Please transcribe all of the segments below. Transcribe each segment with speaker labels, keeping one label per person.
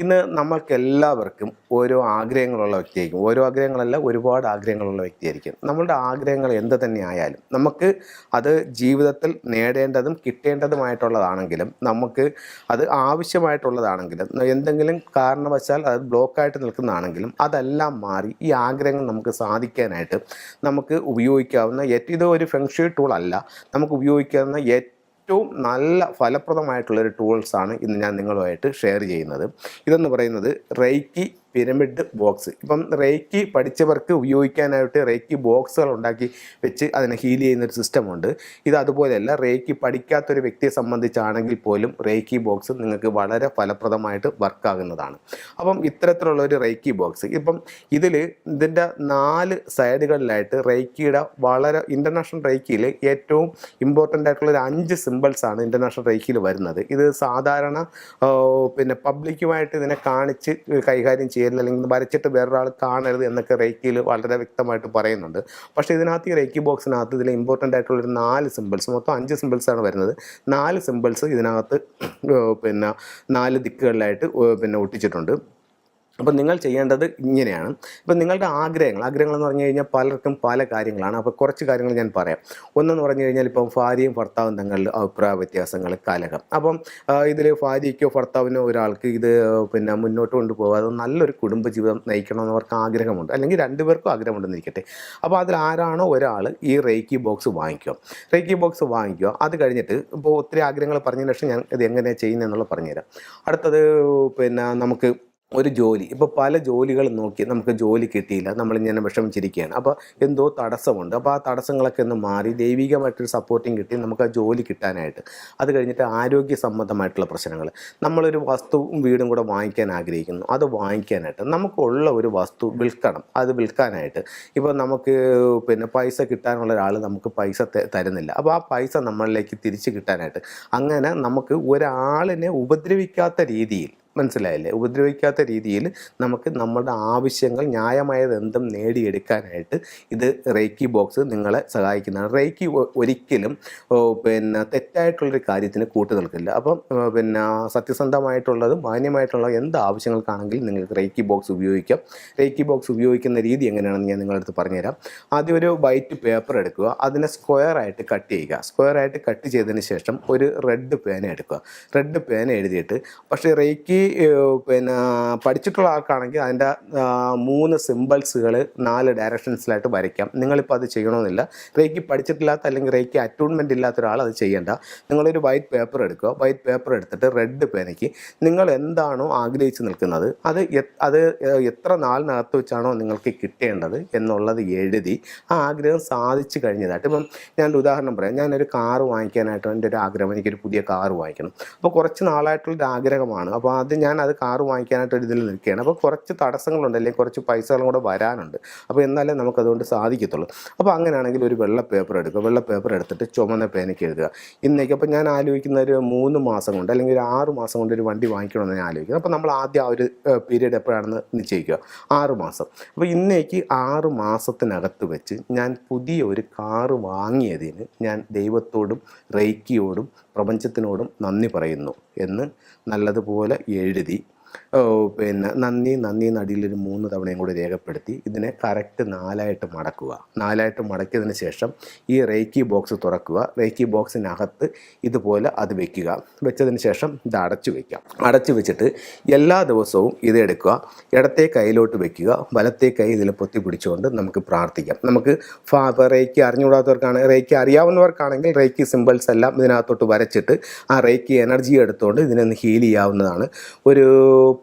Speaker 1: ഇന്ന് നമ്മൾക്ക് എല്ലാവർക്കും ഓരോ ആഗ്രഹങ്ങളുള്ള വ്യക്തിയായിരിക്കും. ഓരോ ആഗ്രഹങ്ങളല്ല ഒരുപാട് ആഗ്രഹങ്ങളുള്ള വ്യക്തിയായിരിക്കും. നമ്മളുടെ ആഗ്രഹങ്ങൾ എന്ത് തന്നെ ആയാലും നമുക്ക് അത് ജീവിതത്തിൽ നേടേണ്ടതും കിട്ടേണ്ടതുമായിട്ടുള്ളതാണെങ്കിലും നമുക്ക് അത് ആവശ്യമായിട്ടുള്ളതാണെങ്കിലും എന്തെങ്കിലും കാരണവശാൽ അത് ബ്ലോക്കായിട്ട് നിൽക്കുന്നതാണെങ്കിലും അതെല്ലാം മാറി ഈ ആഗ്രഹങ്ങൾ നമുക്ക് സാധിക്കാനായിട്ട് നമുക്ക് ഉപയോഗിക്കാവുന്ന ഏറ്റവും ഇത് ഒരു ഫെങ്ഷു ടൂൾ അല്ല നമുക്ക് ഉപയോഗിക്കാവുന്ന ഏറ്റവും ഏറ്റവും നല്ല ഫലപ്രദമായിട്ടുള്ളൊരു ടൂൾസാണ് ഇന്ന് ഞാൻ നിങ്ങളുമായിട്ട് ഷെയർ ചെയ്യുന്നത്. ഇതെന്ന് പറയുന്നത് റേക്കി പിരമിഡ് ബോക്സ് ഇപ്പം റേക്കി പഠിച്ചവർക്ക് ഉപയോഗിക്കാനായിട്ട് റേക്കി ബോക്സുകൾ ഉണ്ടാക്കി വെച്ച് അതിനെ ഹീൽ ചെയ്യുന്ന ഒരു സിസ്റ്റമുണ്ട് ഇത് അതുപോലെയല്ല റേക്കി പഠിക്കാത്തൊരു വ്യക്തിയെ സംബന്ധിച്ചാണെങ്കിൽ പോലും റേക്കി ബോക്സ് നിങ്ങൾക്ക് വളരെ ഫലപ്രദമായിട്ട് വർക്കാകുന്നതാണ് അപ്പം ഇത്തരത്തിലുള്ള ഒരു റേക്കി ബോക്സ് ഇപ്പം ഇതിൽ ഇതിന്റെ നാല് സൈഡുകളിലായിട്ട് റേക്കിയുടെ വളരെ ഇന്റർനാഷണൽ റേക്കിയിൽ ഏറ്റവും ഇമ്പോർട്ടന്റ് ആയിട്ടുള്ള ഒരു അഞ്ച് സിമ്പിൾസാണ് ഇന്റർനാഷണൽ റേക്കിയിൽ വരുന്നത്. ഇത് സാധാരണ പിന്നെ പബ്ലിക്കുമായിട്ട് ഇതിനെ കാണിച്ച് കൈകാര്യം ചെയ്യരുത് അല്ലെങ്കിൽ വരച്ചിട്ട് വേറൊരാൾ കാണരുത് എന്നൊക്കെ റേക്കിയിൽ വളരെ വ്യക്തമായിട്ട് പറയുന്നുണ്ട്. പക്ഷേ ഇതിനകത്ത് ഈ റേക്കി ബോക്സിനകത്ത് ഇതിൽ ഇമ്പോർട്ടന്റ് ആയിട്ടുള്ളൊരു നാല് സിമ്പിൾസ് മൊത്തം അഞ്ച് സിമ്പിൾസാണ് വരുന്നത്. നാല് സിമ്പിൾസ് ഇതിനകത്ത് പിന്നെ നാല് ദിക്കുകളിലായിട്ട് പിന്നെ ഒട്ടിച്ചിട്ടുണ്ട്. അപ്പോൾ നിങ്ങൾ ചെയ്യേണ്ടത് ഇങ്ങനെയാണ്. ഇപ്പം നിങ്ങളുടെ ആഗ്രഹങ്ങൾ ആഗ്രഹങ്ങൾ എന്ന് പറഞ്ഞു കഴിഞ്ഞാൽ പലർക്കും പല കാര്യങ്ങളാണ്. അപ്പോൾ കുറച്ച് കാര്യങ്ങൾ ഞാൻ പറയാം. ഒന്നെന്ന് പറഞ്ഞു കഴിഞ്ഞാൽ ഇപ്പം ഭാര്യയും ഭർത്താവും തങ്ങളുടെ അഭിപ്രായ വ്യത്യാസങ്ങൾ കലഹം. അപ്പം ഇതിൽ ഭാര്യയ്ക്കോ ഭർത്താവിനോ ഒരാൾക്ക് ഇത് പിന്നെ മുന്നോട്ട് കൊണ്ടുപോകാതെ നല്ലൊരു കുടുംബജീവിതം നയിക്കണമെന്ന് അവർക്ക് ആഗ്രഹമുണ്ട്. അല്ലെങ്കിൽ രണ്ടുപേർക്കും ആഗ്രഹമുണ്ടെന്നിരിക്കട്ടെ. അപ്പോൾ അതിൽ ആരാണോ ഒരാൾ ഈ റേക്കി ബോക്സ് വാങ്ങിക്കുക. റേക്കി ബോക്സ് വാങ്ങിക്കുക. അത് കഴിഞ്ഞിട്ട് ഇപ്പോൾ ഒത്തിരി ആഗ്രഹങ്ങൾ പറഞ്ഞതിന് ശേഷം ഞാൻ ഇത് എങ്ങനെയാണ് ചെയ്യുന്നതെന്നുള്ളത് പറഞ്ഞുതരാം. അടുത്തത് പിന്നെ നമുക്ക് ഒരു ജോലി. ഇപ്പോൾ പല ജോലികളും നോക്കി നമുക്ക് ജോലി കിട്ടിയില്ല. നമ്മളിങ്ങനെ വിഷമിച്ചിരിക്കുകയാണ്. അപ്പോൾ എന്തോ തടസ്സമുണ്ട്. അപ്പോൾ ആ തടസ്സങ്ങളൊക്കെ ഒന്ന് മാറി ദൈവികമായിട്ടൊരു സപ്പോർട്ടിങ് കിട്ടി നമുക്ക് ആ ജോലി കിട്ടാനായിട്ട്. അത് കഴിഞ്ഞിട്ട് ആരോഗ്യ സംബന്ധമായിട്ടുള്ള പ്രശ്നങ്ങൾ. നമ്മളൊരു വസ്തുവും വീടും കൂടെ വാങ്ങിക്കാൻ ആഗ്രഹിക്കുന്നു. അത് വാങ്ങിക്കാനായിട്ട് നമുക്കുള്ള ഒരു വസ്തു വിൽക്കണം. അത് വിൽക്കാനായിട്ട്. ഇപ്പോൾ നമുക്ക് പിന്നെ പൈസ കിട്ടാനുള്ള ഒരാൾ നമുക്ക് പൈസ തരുന്നില്ല. അപ്പോൾ ആ പൈസ നമ്മളിലേക്ക് തിരിച്ച് കിട്ടാനായിട്ട്. അങ്ങനെ നമുക്ക് ഒരാളിനെ ഉപദ്രവിക്കാത്ത രീതിയിൽ മനസ്സിലായില്ലേ? ഉപദ്രവിക്കാത്ത രീതിയിൽ നമുക്ക് നമ്മുടെ ആവശ്യങ്ങൾ ന്യായമായത് എന്തും നേടിയെടുക്കാനായിട്ട് ഇത് റേക്കി ബോക്സ് നിങ്ങളെ സഹായിക്കുന്നതാണ്. റേക്കി ഒരിക്കലും പിന്നെ തെറ്റായിട്ടുള്ളൊരു കാര്യത്തിന് കൂട്ടു നിൽക്കില്ല. അപ്പം പിന്നെ സത്യസന്ധമായിട്ടുള്ളതും മാന്യമായിട്ടുള്ള എന്ത് ആവശ്യങ്ങൾക്കാണെങ്കിലും നിങ്ങൾക്ക് റേക്കി ബോക്സ് ഉപയോഗിക്കാം. റേക്കി ബോക്സ് ഉപയോഗിക്കുന്ന രീതി എങ്ങനെയാണെന്ന് ഞാൻ നിങ്ങളുടെ അടുത്ത് പറഞ്ഞുതരാം. ആദ്യം ഒരു വൈറ്റ് പേപ്പർ എടുക്കുക. അതിനെ സ്ക്വയർ ആയിട്ട് കട്ട് ചെയ്യുക. സ്ക്വയർ ആയിട്ട് കട്ട് ചെയ്തതിന് ശേഷം ഒരു റെഡ് പേന എടുക്കുക. റെഡ് പേന എഴുതിയിട്ട് പക്ഷേ റേക്കി പിന്നെ പഠിച്ചിട്ടുള്ള ആൾക്കാണെങ്കിൽ അതിന്റെ മൂന്ന് സിമ്പിൾസുകൾ നാല് ഡയറക്ഷൻസിലായിട്ട് വരയ്ക്കാം. നിങ്ങളിപ്പോൾ അത് ചെയ്യണമെന്നില്ല റേക്ക് പഠിച്ചിട്ടില്ലാത്ത അല്ലെങ്കിൽ റേക്ക് അറ്റൂൺമെന്റ് ഇല്ലാത്ത ഒരാൾ അത് ചെയ്യേണ്ട. നിങ്ങളൊരു വൈറ്റ് പേപ്പർ എടുക്കുക. വൈറ്റ് പേപ്പർ എടുത്തിട്ട് റെഡ് പേനയ്ക്ക് നിങ്ങൾ എന്താണോ ആഗ്രഹിച്ച് നിൽക്കുന്നത് അത് അത് എത്ര നാളിനകത്ത് വെച്ചാണോ നിങ്ങൾക്ക് കിട്ടേണ്ടത് എന്നുള്ളത് എഴുതി ആ ആഗ്രഹം സാധിച്ചു കഴിഞ്ഞതായിട്ട് ഇപ്പം ഞാനൊരു ഉദാഹരണം പറയാം. ഞാനൊരു കാറ് വാങ്ങിക്കാനായിട്ട് എന്റെ ഒരു ആഗ്രഹം എനിക്കൊരു പുതിയ കാറ് വാങ്ങിക്കണം. അപ്പോൾ കുറച്ച് നാളായിട്ടുള്ളൊരു ആഗ്രഹമാണ്. അപ്പോൾ അത് ഞാൻ അത് കാറ് വാങ്ങിക്കാനായിട്ട് ഒരു ഇതിൽ നിൽക്കുകയാണ്. അപ്പോൾ കുറച്ച് തടസ്സങ്ങളുണ്ട്. അല്ലെങ്കിൽ കുറച്ച് പൈസകളും കൂടെ വരാനുണ്ട്. അപ്പോൾ എന്നാലേ നമുക്കതുകൊണ്ട് സാധിക്കത്തുള്ളൂ. അപ്പോൾ അങ്ങനെയാണെങ്കിൽ ഒരു വെള്ള പേപ്പർ എടുക്കുക. വെള്ള പേപ്പർ എടുത്തിട്ട് ചുമന്ന പേനയ്ക്ക് എഴുതുക. ഇന്നേക്ക് അപ്പോൾ ഞാൻ ആലോചിക്കുന്ന ഒരു മൂന്ന് മാസം കൊണ്ട് അല്ലെങ്കിൽ ഒരു ആറ് മാസം കൊണ്ട് ഒരു വണ്ടി വാങ്ങിക്കണമെന്ന് ഞാൻ ആലോചിക്കുന്നത് അപ്പോൾ നമ്മൾ ആദ്യം ആ ഒരു പീരീഡ് എപ്പോഴാണെന്ന് നിശ്ചയിക്കുക. ആറ് മാസം. അപ്പോൾ ഇന്നേക്ക് ആറ് മാസത്തിനകത്ത് വെച്ച് ഞാൻ പുതിയ ഒരു കാറ് വാങ്ങിയതിന് ഞാൻ ദൈവത്തോടും റേക്കിയോടും പ്രപഞ്ചത്തിനോടും നന്ദി പറയുന്നു എന്ന് നല്ലതുപോലെ എഴുതി പിന്നെ നന്ദി നന്ദി നടിയിലൊരു മൂന്ന് തവണയും കൂടി രേഖപ്പെടുത്തി. ഇതിനെ കറക്റ്റ് നാലായിട്ട് മടക്കുക. നാലായിട്ട് മടക്കിയതിന് ശേഷം ഈ റേക്കി ബോക്സ് തുറക്കുക. റേക്കി ബോക്സിനകത്ത് ഇതുപോലെ അത് വെക്കുക. വെച്ചതിന് ശേഷം ഇത് അടച്ചു വെക്കാം അടച്ചു വെച്ചിട്ട് എല്ലാ ദിവസവും ഇത് എടുക്കുക. ഇടത്തെ കൈയിലോട്ട് വെക്കുക. വലത്തെ കൈ ഇതിൽ പൊത്തി പിടിച്ചുകൊണ്ട് നമുക്ക് പ്രാർത്ഥിക്കാം. നമുക്ക് ഫാ റേക്കി അറിഞ്ഞുകൂടാത്തവർക്കാണ് റേക്കി അറിയാവുന്നവർക്കാണെങ്കിൽ റേക്കി സിമ്പിൾസ് എല്ലാം ഇതിനകത്തോട്ട് വരച്ചിട്ട് ആ റേക്കി എനർജി എടുത്തുകൊണ്ട് ഇതിനൊന്ന് ഹീൽ ചെയ്യാവുന്നതാണ്. ഒരു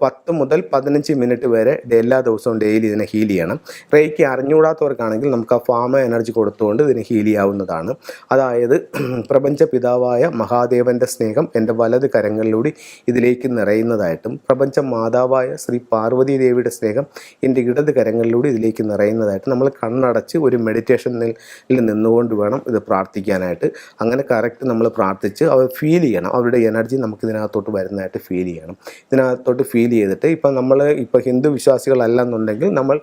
Speaker 1: പത്ത് മുതൽ പതിനഞ്ച് മിനിറ്റ് വരെ എല്ലാ ദിവസവും ഡെയിലി ഇതിനെ ഹീൽ ചെയ്യണം. റേക്ക് അറിഞ്ഞുകൂടാത്തവർക്കാണെങ്കിൽ നമുക്ക് ആ ഫാമ എനർജി കൊടുത്തുകൊണ്ട് ഇതിനെ ഹീൽ ചെയ്യാവുന്നതാണ്. അതായത് പ്രപഞ്ച പിതാവായ മഹാദേവന്റെ സ്നേഹം എന്റെ വലത് കരങ്ങളിലൂടെ ഇതിലേക്ക് നിറയുന്നതായിട്ടും പ്രപഞ്ച മാതാവായ ശ്രീ പാർവതി ദേവിയുടെ സ്നേഹം എന്റെ ഇടത് കരങ്ങളിലൂടെ ഇതിലേക്ക് നിറയുന്നതായിട്ട് നമ്മൾ കണ്ണടച്ച് ഒരു മെഡിറ്റേഷനിൽ നിന്നുകൊണ്ട് വേണം ഇത് പ്രാർത്ഥിക്കാനായിട്ട്. അങ്ങനെ കറക്റ്റ് നമ്മൾ പ്രാർത്ഥിച്ച് അവർ ഫീൽ ചെയ്യണം. അവരുടെ എനർജി നമുക്ക് ഇതിനകത്തോട്ട് വരുന്നതായിട്ട് ഫീൽ ചെയ്യണം. ഇതിനകത്തോട്ട് ഫീൽ ചെയ്തിട്ട് ഇപ്പം നമ്മൾ ഇപ്പോൾ ഹിന്ദു വിശ്വാസികളല്ലെന്നുണ്ടെങ്കിൽ നമ്മൾ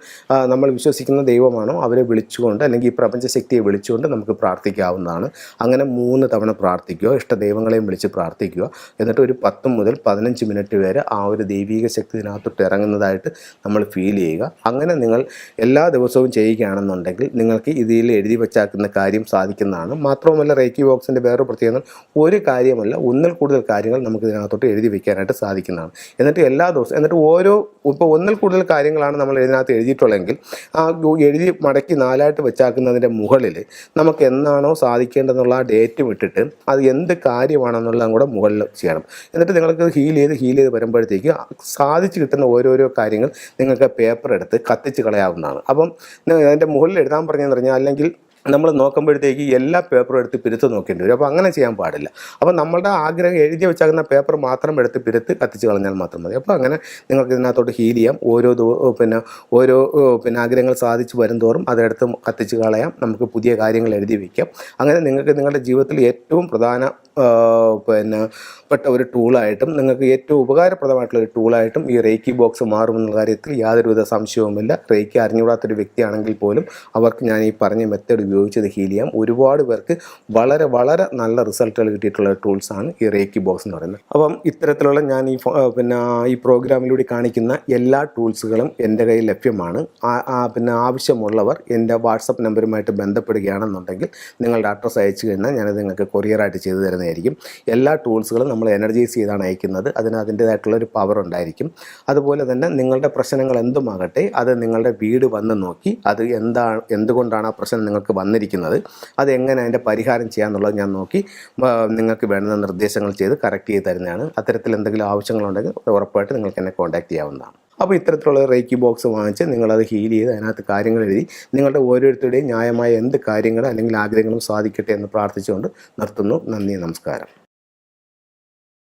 Speaker 1: നമ്മൾ വിശ്വസിക്കുന്ന ദൈവമാണോ അവരെ വിളിച്ചുകൊണ്ട് അല്ലെങ്കിൽ ഈ പ്രപഞ്ചശക്തിയെ വിളിച്ചുകൊണ്ട് നമുക്ക് പ്രാർത്ഥിക്കാവുന്നതാണ്. അങ്ങനെ മൂന്ന് തവണ പ്രാർത്ഥിക്കുക ഇഷ്ട ദൈവങ്ങളെയും വിളിച്ച് പ്രാർത്ഥിക്കുക. എന്നിട്ട് ഒരു പത്ത് മുതൽ പതിനഞ്ച് മിനിറ്റ് വരെ ആ ഒരു ദൈവിക ശക്തി ഇതിനകത്തോട്ട് ഇറങ്ങുന്നതായിട്ട് നമ്മൾ ഫീൽ ചെയ്യുക. അങ്ങനെ നിങ്ങൾ എല്ലാ ദിവസവും ചെയ്യുകയാണെന്നുണ്ടെങ്കിൽ നിങ്ങൾക്ക് ഇതിൽ എഴുതി വച്ചാക്കുന്ന കാര്യം സാധിക്കുന്നതാണ്. മാത്രവുമല്ല റേക്കി ബോക്സിന്റെ വേറൊരു പ്രത്യേകത ഒരു കാര്യമല്ല ഒന്നിൽ കൂടുതൽ കാര്യങ്ങൾ നമുക്ക് ഇതിനകത്തോട്ട് എഴുതി വയ്ക്കാനായിട്ട് സാധിക്കുന്നതാണ്. എന്നിട്ട് എല്ലാ ദിവസവും എന്നിട്ട് ഓരോ ഇപ്പോൾ ഒന്നിൽ കൂടുതൽ കാര്യങ്ങളാണ് നമ്മൾ ഇതിനകത്ത് എഴുതിയിട്ടുള്ളതെങ്കിൽ ആ എഴുതി മടക്കി നാലായിട്ട് വെച്ചാക്കുന്നതിന്റെ മുകളിൽ നമുക്ക് എന്നാണോ സാധിക്കേണ്ടതെന്നുള്ള ആ ഡേറ്റ് വിട്ടിട്ട് അത് എന്ത് കാര്യമാണെന്നുള്ളതും കൂടെ മുകളിൽ ചെയ്യണം. എന്നിട്ട് നിങ്ങൾക്ക് ഹീൽ ചെയ്ത് ഹീൽ ചെയ്ത് വരുമ്പോഴത്തേക്ക് സാധിച്ചു കിട്ടുന്ന ഓരോരോ കാര്യങ്ങൾ നിങ്ങൾക്ക് പേപ്പർ എടുത്ത് കത്തിച്ച് കളയാവുന്നതാണ്. അപ്പം അതിന്റെ മുകളിൽ എഴുതാൻ പറഞ്ഞതെന്ന് പറഞ്ഞാൽ അല്ലെങ്കിൽ നമ്മൾ നോക്കുമ്പോഴത്തേക്ക് എല്ലാ പേപ്പറും എടുത്ത് പിരുത്ത് നോക്കേണ്ടി വരും. അപ്പോൾ അങ്ങനെ ചെയ്യാൻ പാടില്ല. അപ്പോൾ നമ്മളുടെ ആഗ്രഹം എഴുതി വെച്ചാകുന്ന പേപ്പർ മാത്രം എടുത്ത് പിരുത്ത് കത്തിച്ച് കളഞ്ഞാൽ മാത്രം മതി. അപ്പോൾ അങ്ങനെ നിങ്ങൾക്ക് ഇതിനകത്തോട്ട് ഹീൽ ചെയ്യാം. ഓരോ പിന്നെ ഓരോ പിന്നെ ആഗ്രഹങ്ങൾ സാധിച്ചു വരും തോറും അതെടുത്ത് കത്തിച്ച് കളയാം. നമുക്ക് പുതിയ കാര്യങ്ങൾ എഴുതി വയ്ക്കാം അങ്ങനെ നിങ്ങൾക്ക് നിങ്ങളുടെ ജീവിതത്തിൽ ഏറ്റവും പ്രധാന പിന്നെ പെട്ട ഒരു ടൂളായിട്ടും നിങ്ങൾക്ക് ഏറ്റവും ഉപകാരപ്രദമായിട്ടുള്ള ഒരു ടൂളായിട്ടും ഈ റേക്കി ബോക്സ് മാറുമെന്നുള്ള കാര്യത്തിൽ യാതൊരുവിധ സംശയവുമില്ല. റേക്കി അറിഞ്ഞുകൂടാത്തൊരു വ്യക്തിയാണെങ്കിൽ പോലും അവർക്ക് ഞാൻ ഈ പറഞ്ഞ മെത്തേഡ് ഉപയോഗിച്ചത് ഹീൽ ചെയ്യാം. ഒരുപാട് പേർക്ക് വളരെ വളരെ നല്ല റിസൾട്ടുകൾ കിട്ടിയിട്ടുള്ള ടൂൾസാണ് ഈ റേക്കി ബോക്സ് എന്ന് പറയുന്നത്. അപ്പം ഇത്തരത്തിലുള്ള ഞാൻ ഈ പിന്നെ ഈ പ്രോഗ്രാമിലൂടെ കാണിക്കുന്ന എല്ലാ ടൂൾസുകളും എന്റെ കയ്യിൽ ലഭ്യമാണ്. പിന്നെ ആവശ്യമുള്ളവർ എന്റെ വാട്സപ്പ് നമ്പറുമായിട്ട് ബന്ധപ്പെടുകയാണെന്നുണ്ടെങ്കിൽ നിങ്ങളുടെ അഡ്രസ്സ് അയച്ചു കഴിഞ്ഞാൽ ഞാനത് നിങ്ങൾക്ക് കൊറിയറായിട്ട് ചെയ്തു തരുന്നതായിരിക്കും എല്ലാ ടൂൾസുകളും നമ്മൾ എനർജൈസ് ചെയ്താണ് അയക്കുന്നത്. അതിന് അതിന്റേതായിട്ടുള്ള ഒരു പവർ ഉണ്ടായിരിക്കും. അതുപോലെ തന്നെ നിങ്ങളുടെ പ്രശ്നങ്ങൾ എന്തുമാകട്ടെ അത് നിങ്ങളുടെ വീട് വന്ന് നോക്കി അത് എന്താണ് എന്തുകൊണ്ടാണ് ആ പ്രശ്നം നിങ്ങൾക്ക് വന്നിരിക്കുന്നത് അത് എങ്ങനെ അതിന്റെ പരിഹാരം ചെയ്യാമെന്നുള്ളത് ഞാൻ നോക്കി നിങ്ങൾക്ക് വേണ്ടുന്ന നിർദ്ദേശങ്ങൾ ചെയ്ത് കറക്റ്റ് ചെയ്ത് തരുന്നതാണ്. അത്തരത്തിൽ എന്തെങ്കിലും ആവശ്യങ്ങളുണ്ടെങ്കിൽ ഉറപ്പായിട്ട് നിങ്ങൾക്ക് എന്നെ കോൺടാക്റ്റ് ചെയ്യാവുന്നതാണ്. അപ്പോൾ ഇത്തരത്തിലുള്ള റേക്കി ബോക്സ് വാങ്ങിച്ച് നിങ്ങളത് ഹീൽ ചെയ്ത് അതിനകത്ത് കാര്യങ്ങൾ എഴുതി നിങ്ങളുടെ ഓരോരുത്തരുടെയും ന്യായമായ എന്ത് കാര്യങ്ങൾ അല്ലെങ്കിൽ ആഗ്രഹങ്ങളും സാധിക്കട്ടെ എന്ന് പ്രാർത്ഥിച്ചുകൊണ്ട് നിർത്തുന്നു. നന്ദി നമസ്കാരം.